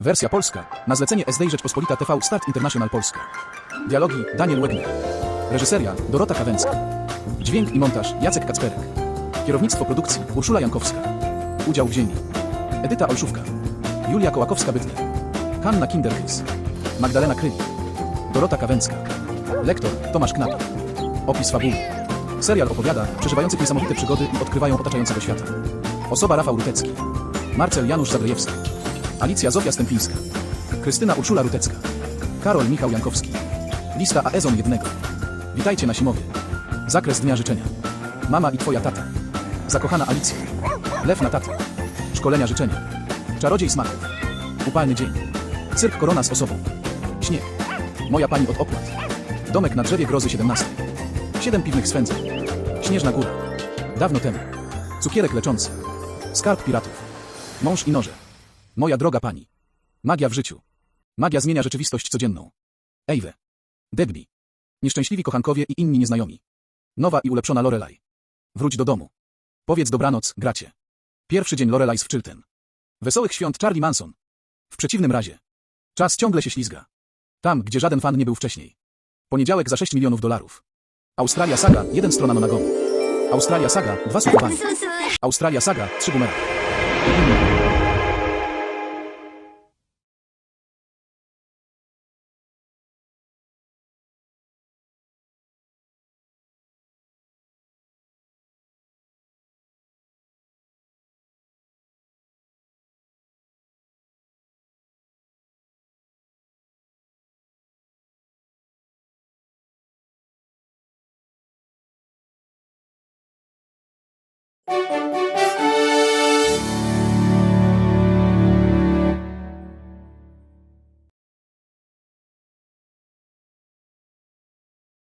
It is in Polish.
Wersja polska. Na zlecenie SD Rzeczpospolita TV Start International Polska. Dialogi Daniel Wegner. Reżyseria Dorota Kawęcka. Dźwięk i montaż Jacek Kacperek. Kierownictwo produkcji Urszula Jankowska. Udział wzięli Edyta Olszówka. Julia Kołakowska-Bytner. Hanna Kinderkys. Magdalena Kryli. Dorota Kawęcka. Lektor Tomasz Knap. Opis fabuły. Serial opowiada przeżywających niesamowite przygody i odkrywają otaczającego świata. Osoba Rafał Rutecki. Marcel Janusz Zagrejewski. Alicja Zofia Stępińska. Krystyna Urszula Rutecka. Karol Michał Jankowski. Lista Aezon jednego. Witajcie na Simowie. Zakres Dnia Życzenia. Mama i twoja tata. Zakochana Alicja. Lew na tatę. Szkolenia życzenia. Czarodziej smaków. Upalny dzień. Cyrk Korona z osobą. Śnieg. Moja pani od opłat. Domek na drzewie grozy 17. Siedem piwnych swędzeń. Śnieżna góra. Dawno temu. Cukierek leczący. Skarb piratów. Mąż i noże. Moja droga pani. Magia w życiu. Magia zmienia rzeczywistość codzienną. Ejwe. Debbi. Nieszczęśliwi kochankowie i inni nieznajomi. Nowa i ulepszona Lorelai. Wróć do domu. Powiedz dobranoc, gracie. Pierwszy dzień Lorelai z Chilton. Wesołych świąt Charlie Manson. W przeciwnym razie. Czas ciągle się ślizga. Tam, gdzie żaden fan nie był wcześniej. Poniedziałek za 6 milionów dolarów. Australia Saga, jeden strona nonagonu. Australia Saga, dwa słuchowania. Australia Saga, trzy bumerang.